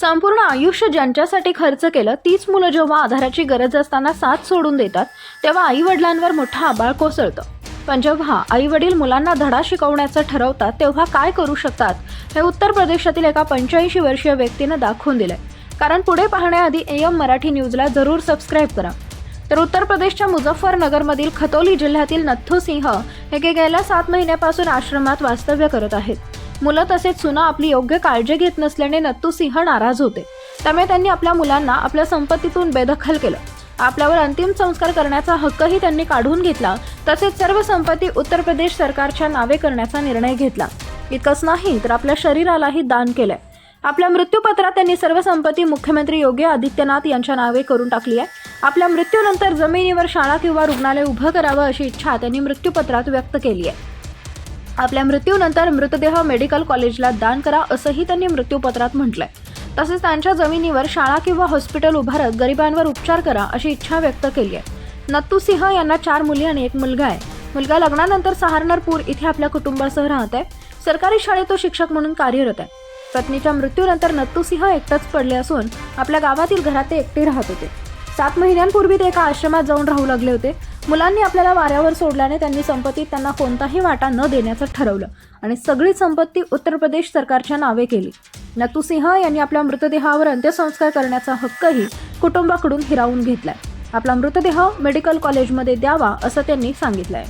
संपूर्ण आयुष्य ज्यांच्यासाठी खर्च केलं तीच मुलं जेव्हा आधाराची गरज असताना साथ सोडून देतात तेव्हा आई वडिलांवर मोठं आबाळ कोसळतं. पण जेव्हा आई वडील मुलांना धडा शिकवण्याचं ठरवतात तेव्हा काय करू शकतात? हे उत्तर प्रदेशातील एका पंच्याऐंशी वर्षीय व्यक्तीनं दाखवून दिलंय. कारण पुढे पाहण्याआधी एम मराठी न्यूजला जरूर सबस्क्राईब करा. तर उत्तर प्रदेशच्या मुझफ्फरनगरमधील खतोली जिल्ह्यातील नथ्थू सिंह हे गेल्या सात महिन्यापासून आश्रमात वास्तव्य करत आहेत. मुलं तसेच सुना आपली योग्य काळजी घेत नसल्याने नत्तू सिंह नाराज होते. त्यामुळे त्यांनी आपल्या मुलांना आपल्या संपत्तीतून बेदखल केलं. आपल्यावर अंतिम संस्कार करण्याचा हक्कही त्यांनी काढून घेतला. तसेच सर्व संपत्ती उत्तर प्रदेश सरकारच्या नावे करण्याचा निर्णय घेतला. इतकंच नाही तर आपल्या शरीरालाही दान केलंय. आपल्या मृत्यूपत्रात त्यांनी सर्व संपत्ती मुख्यमंत्री योगी आदित्यनाथ यांच्या नावे करून टाकली आहे. आपल्या मृत्यूनंतर जमिनीवर शाळा किंवा रुग्णालय उभं करावं अशी इच्छा त्यांनी मृत्यूपत्रात व्यक्त केली आहे. आपल्या मृत्यूनंतर मृतदेह मेडिकल कॉलेजला दान करा असंही त्यांनी मृत्यूपत्रात म्हटलंय. तसेच त्यांच्या जमिनीवर शाळा किंवा हॉस्पिटल उभारत गरिबांवर उपचार करा अशी इच्छा व्यक्त केली आहे नत्तू सिंह यांना चार मुली आणि एक मुलगा आहे. मुलगा लग्नानंतर सहारनरपूर इथे आपल्या कुटुंबासह राहत आहे सरकारी शाळेत तो शिक्षक म्हणून कार्यरत आहे. पत्नीच्या मृत्यूनंतर नत्तू सिंह एकटंच पडले असून आपल्या गावातील घरात ते एकटे राहत होते. सात महिन्यांपूर्वी ते एका आश्रमात जाऊन राहू लागले होते. मुलांनी आपल्याला वाऱ्यावर सोडल्याने त्यांनी संपत्तीत त्यांना कोणताही वाटा न देण्याचं ठरवलं आणि सगळी संपत्ती उत्तर प्रदेश सरकारच्या नावे केली. नतू सिंह यांनी आपल्या मृतदेहावर अंत्यसंस्कार करण्याचा हक्कही कुटुंबाकडून हिरावून घेतलाय. आपला मृतदेह मेडिकल कॉलेजमध्ये द्यावा असं त्यांनी सांगितलंय.